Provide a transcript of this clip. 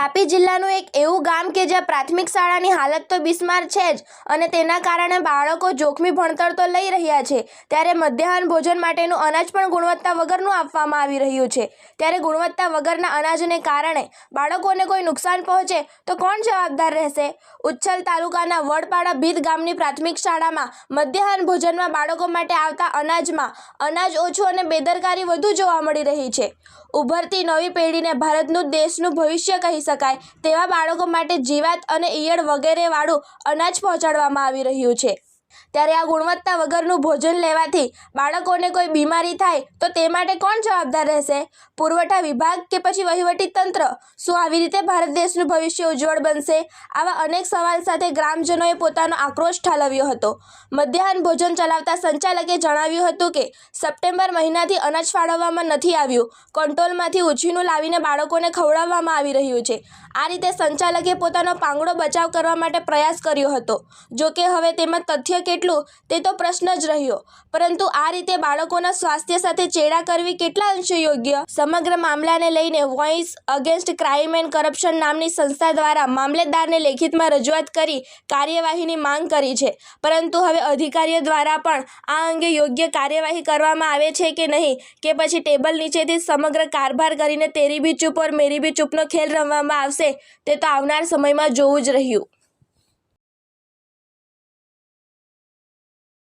તાપી જિલ્લાનું એક એવું ગામ કે જ્યાં પ્રાથમિક શાળાની હાલત તો બિસ્માર છે જ અને તેના કારણે બાળકો જોખમી ભણતર તો લઈ રહ્યા છે. ત્યારે મધ્યાહન ભોજન માટેનું અનાજ પણ ગુણવત્તા વગરનું આપવામાં આવી રહ્યું છે. ત્યારે ગુણવત્તા વગરના અનાજને કારણે બાળકોને કોઈ નુકસાન પહોંચે તો કોણ જવાબદાર રહેશે? ઉચ્છલ તાલુકાના વડપાડા ભીત ગામની પ્રાથમિક શાળામાં મધ્યાહન ભોજનમાં બાળકો માટે આવતા અનાજમાં અનાજ ઓછું અને બેદરકારી વધુ જોવા મળી રહી છે. ઉભરતી નવી પેઢીને ભારતનું દેશનું ભવિષ્ય કહી શકાય તેવા બાળકો માટે જીવાત અને ઈયળ વગેરે વાળું અનાજ પહોંચાડવામાં આવી રહ્યું છે. ત્યારે આ ગુણવત્તા વગરનું ભોજન લેવાથી બાળકોને કોઈ બીમારી થાય તો તે માટે કોણ જવાબદાર રહેશે? પુરવઠા વિભાગ કે પછી વહીવટી તંત્ર? શું આવી રીતે ભારત દેશનું ભવિષ્ય ઉજ્જવળ બનશે? આવા અનેક સવાલ સાથે ગ્રામજનોએ પોતાનો આક્રોશ ઠાલવ્યો હતો. મધ્યાહન ભોજન ચલાવતા સંચાલકે જણાવ્યું હતું કે, સપ્ટેમ્બર મહિનાથી અનાજ ફાળવવામાં નથી આવ્યું. કંટ્રોલમાંથી ઉછીનું લાવીને બાળકોને ખવડાવવામાં આવી રહ્યું છે. આ રીતે સંચાલકે પોતાનો પાંગડો બચાવ કરવા માટે પ્રયાસ કર્યો હતો. જો કે હવે તેમાં તથ્ય કેટલું તે તો પ્રશ્ન જ રહ્યો. પરંતુ આ રીતે બાળકોના સ્વાસ્થ્ય સાથે ચેડા કરવી કેટલા અંશે યોગ્ય? સમગ્ર મામલાને લઈને voice against crime and corruption નામની સંસ્થા દ્વારા મામલેદારને લેખિતમાં રજૂઆત કરી કાર્યવાહીની માંગ કરી છે. પરંતુ હવે અધિકારીઓ દ્વારા પણ આ અંગે યોગ્ય કાર્યવાહી કરવામાં આવે છે કે નહીં કે પછી ટેબલ નીચેથી સમગ્ર કારભાર કરીને તેરી બી ચૂપ ઓર મેરી બી ચૂપનો ખેલ રમવામાં આવશે તે તો આવનાર સમયમાં જોવું જ રહ્યું.